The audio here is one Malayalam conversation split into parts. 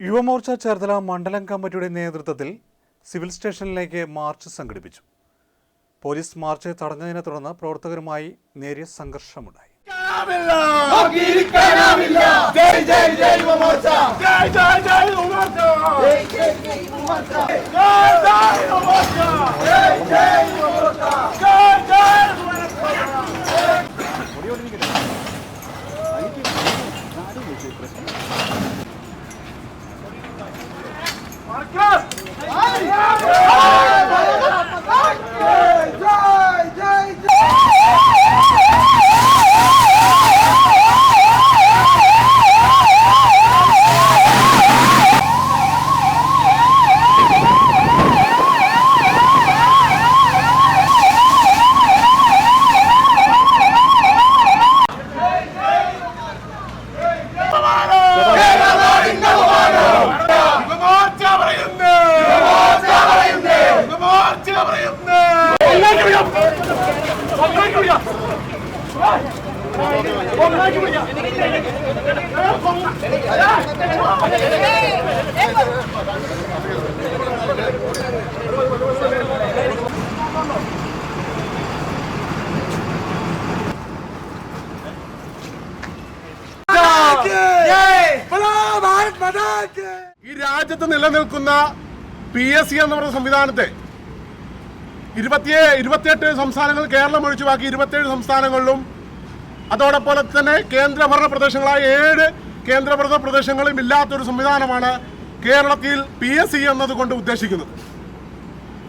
യുവമോർച്ച ചേർത്തല മണ്ഡലം കമ്മിറ്റിയുടെ നേതൃത്വത്തിൽ സിവിൽ സ്റ്റേഷനിലേക്ക് മാർച്ച് സംഘടിപ്പിച്ചു. പോലീസ് മാർച്ച് തടഞ്ഞതിനെ തുടർന്ന് പ്രവർത്തകരുമായി നേരിയ സംഘർഷമുണ്ടായി. ജയ് ജയ് ജയ് യുവമോർച്ച! ഈ രാജ്യത്ത് നിലനിൽക്കുന്ന പി എസ് സി എന്ന് പറയുന്ന സംവിധാനത്തെ ഇരുപത്തിയേ ഇരുപത്തിയെട്ട് സംസ്ഥാനങ്ങൾ കേരളം ഒഴിച്ചു ബാക്കി ഇരുപത്തിയേഴ് സംസ്ഥാനങ്ങളിലും അതോടൊപ്പം തന്നെ കേന്ദ്രഭരണ പ്രദേശങ്ങളായ ഏഴ് കേന്ദ്രഭരണ പ്രദേശങ്ങളും ഇല്ലാത്തൊരു സംവിധാനമാണ് കേരളത്തിൽ പി എസ് സി എന്നതുകൊണ്ട് ഉദ്ദേശിക്കുന്നത്.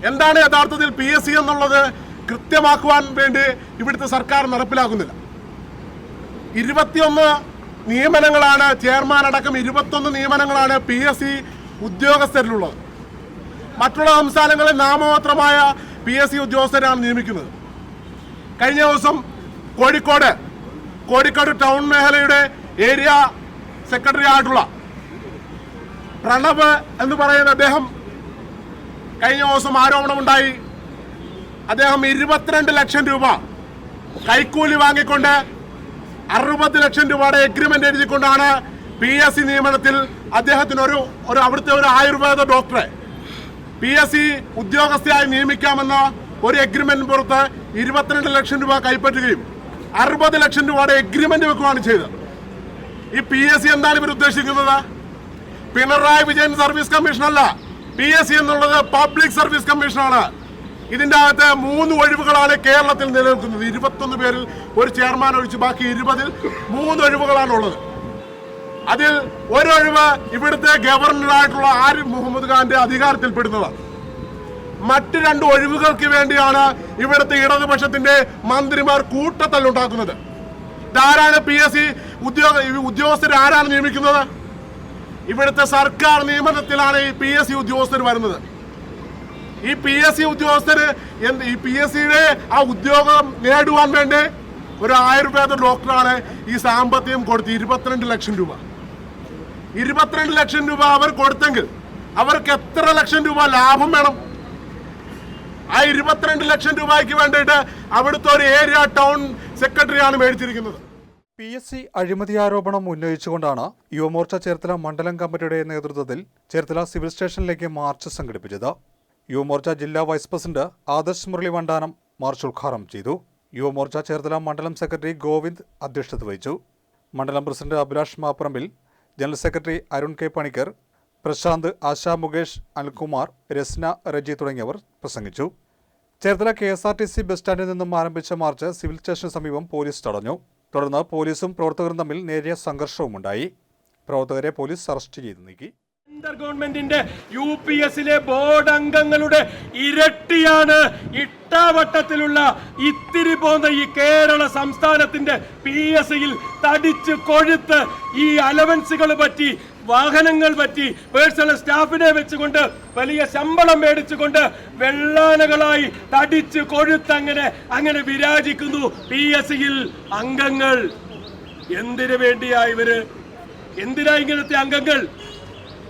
എന്താണ് യഥാർത്ഥത്തിൽ പി എസ് സി എന്നുള്ളത് കൃത്യമാക്കുവാൻ വേണ്ടി ഇവിടുത്തെ സർക്കാർ നടപ്പിലാക്കുന്നില്ല. ഇരുപത്തിയൊന്ന് നിയമനങ്ങളാണ് ചെയർമാൻ അടക്കം ഇരുപത്തൊന്ന് നിയമനങ്ങളാണ് പി എസ് സി ഉദ്യോഗസ്ഥരിലുള്ളത്. മറ്റുള്ള സംസ്ഥാനങ്ങളിൽ നാമമാത്രമായ പി എസ് സി ഉദ്യോഗസ്ഥരാണ് നിയമിക്കുന്നത്. കഴിഞ്ഞ ദിവസം കോഴിക്കോട് കോഴിക്കോട് ടൗൺ മേഖലയുടെ ഏരിയ സെക്രട്ടറി ആയിട്ടുള്ള പ്രണവ് എന്ന് പറയുന്ന അദ്ദേഹം കഴിഞ്ഞ ദിവസം ആരോപണമുണ്ടായി. അദ്ദേഹം ഇരുപത്തിരണ്ട് ലക്ഷം രൂപ കൈക്കൂലി വാങ്ങിക്കൊണ്ട് അറുപത് ലക്ഷം രൂപയുടെ എഗ്രിമെന്റ് എഴുതിക്കൊണ്ടാണ് പി എസ് സി നിയമനത്തിൽ അദ്ദേഹത്തിന് ഒരു ഒരു അവിടുത്തെ ഒരു ആയുർവേദ ഡോക്ടറെ പി എസ് സി ഉദ്യോഗസ്ഥയായി നിയമിക്കാമെന്ന ഒരു എഗ്രിമെന്റ് പുറത്ത് ഇരുപത്തിരണ്ട് ലക്ഷം രൂപ കൈപ്പറ്റുകയും അറുപത് ലക്ഷം രൂപയുടെ എഗ്രിമെന്റ് വെക്കുകയാണ് ചെയ്തത്. ഈ പി എസ് സി എന്താണ് ഇവർ ഉദ്ദേശിക്കുന്നത്? പിണറായി വിജയൻ സർവീസ് കമ്മീഷൻ അല്ല. പി എസ് സി എന്നുള്ളത് പബ്ലിക് സർവീസ് കമ്മീഷനാണ് ഇതിന്റെ അകത്ത് മൂന്ന് ഒഴിവുകളാണ് കേരളത്തിൽ നിലനിൽക്കുന്നത്. ഇരുപത്തൊന്ന് പേരിൽ ഒരു ചെയർമാൻ ഒഴിച്ച് ബാക്കി ഇരുപതിൽ മൂന്ന് ഒഴിവുകളാണ് ഉള്ളത്. അതിൽ ഒരൊഴിവ് ഇവിടുത്തെ ഗവർണറായിട്ടുള്ള ആരിഫ് മുഹമ്മദ് ഖാന്റെ അധികാരത്തിൽപ്പെടുന്നതാണ് മറ്റ് രണ്ട് ഒഴിവുകൾക്ക് വേണ്ടിയാണ് ഇവിടുത്തെ ഇടതുപക്ഷത്തിന്റെ മന്ത്രിമാർ കൂട്ടത്തല്ലുണ്ടാക്കുന്നത്. ഇതാരാണ് പി എസ് സി ഉദ്യോഗ ഉദ്യോഗസ്ഥർ ആരാണ് നിയമിക്കുന്നത്? ഇവിടുത്തെ സർക്കാർ നിയമനത്തിലാണ് ഈ പി എസ് സി ഉദ്യോഗസ്ഥർ വരുന്നത്. ഈ പി എസ് സി ഉദ്യോഗസ്ഥര് എന്ത് ഈ പി എസ് സിയുടെ ആ ഉദ്യോഗം നേടുവാൻ വേണ്ടി ഒരു ആയുർവേദ ഡോക്ടറാണ് ഈ സാമ്പത്തികം കൊടുത്ത് ഇരുപത്തിരണ്ട് ലക്ഷം രൂപ. ഇരുപത്തിരണ്ട് ലക്ഷം രൂപ അവർ കൊടുത്തെങ്കിൽ അവർക്ക് എത്ര ലക്ഷം രൂപ ലാഭം വേണം? ആ ഇരുപത്തിരണ്ട് ലക്ഷം രൂപയ്ക്ക് വേണ്ടിയിട്ട് അവിടുത്തെ ഒരു ഏരിയ ടൗൺ സെക്രട്ടറിയാണ് മേടിച്ചിരിക്കുന്നത്. പി എസ് സി അഴിമതി ആരോപണം ഉന്നയിച്ചുകൊണ്ടാണ് യുവമോർച്ച ചേർത്തല മണ്ഡലം കമ്മിറ്റിയുടെ നേതൃത്വത്തിൽ ചേർത്തല സിവിൽ സ്റ്റേഷനിലേക്ക് മാർച്ച് സംഘടിപ്പിച്ചത്. യുവമോർച്ച ജില്ലാ vice president Adarsh Murali Vandanam march ഉദ്ഘാടനം ചെയ്തു. യുവമോർച്ച ചേർത്തല മണ്ഡലം സെക്രട്ടറി ഗോവിന്ദ് അധ്യക്ഷത വഹിച്ചു. മണ്ഡലം president Abhilash Maparambil general secretary Arun K Panicker Prashanth Asha Mukesh Anilkumar Rasna Reji തുടങ്ങിയവർ പ്രസംഗിച്ചു. Cherthala K S R T C bus സ്റ്റാൻഡിൽ നിന്നും ആരംഭിച്ച മാർച്ച് സിവിൽ സ്റ്റേഷന് സമീപം പോലീസ് തടഞ്ഞു. തുടർന്ന് പോലീസും പ്രവർത്തകരും തമ്മിൽ നേരിയ സംഘർഷവുമുണ്ടായി. പ്രവർത്തകരെ പോലീസ് അറസ്റ്റ് ചെയ്തു നീക്കി. ഗവൺമെന്റിന്റെ യു പി എസിലെ ബോർഡ് അംഗങ്ങളുടെ ഇരട്ടിയാണ് ഇട്ടാവട്ടത്തിലുള്ള ഇത്തിരി പോന്ന ഈ കേരള സംസ്ഥാനത്തിന്റെ പി എസ് സിയിൽ തടിച്ച് കൊഴുത്ത് ഈ അലവൻസുകൾ പറ്റി വാഹനങ്ങൾ പറ്റി പേഴ്സണൽ സ്റ്റാഫിനെ വെച്ചുകൊണ്ട് വലിയ ശമ്പളം മേടിച്ചുകൊണ്ട് വെള്ളാനകളായി തടിച്ച് കൊഴുത്തങ്ങനെ അങ്ങനെ വിരാജിക്കുന്നു പി എസ് സിയിൽ അംഗങ്ങൾ. എന്തിനു വേണ്ടിയാ ഇവർ? എന്തിനാ ഇങ്ങനത്തെ അംഗങ്ങൾ?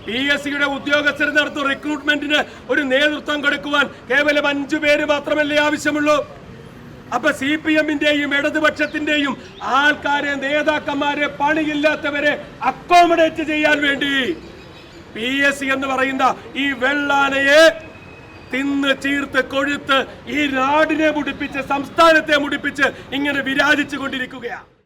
പി എസ് സിയുടെ ഉദ്യോഗസ്ഥർ നടത്തുന്ന റിക്രൂട്ട്മെന്റിന് ഒരു നേതൃത്വം കൊടുക്കുവാൻ കേവലം അഞ്ചു പേര് മാത്രമല്ലേ ആവശ്യമുള്ളൂ. അപ്പൊ സി പി എമ്മിന്റെയും ഇടതുപക്ഷത്തിന്റെയും ആൾക്കാരെ നേതാക്കന്മാരെ പണിയില്ലാത്തവരെ അക്കോമഡേറ്റ് ചെയ്യാൻ വേണ്ടി പി എസ് സി എന്ന് പറയുന്ന ഈ വെള്ളാനയെ തിന്ന് ചീർത്ത് കൊഴുത്ത് ഈ നാടിനെ മുടിപ്പിച്ച് സംസ്ഥാനത്തെ മുടിപ്പിച്ച് ഇങ്ങനെ വിരാജിച്ചു കൊണ്ടിരിക്കുകയാണ്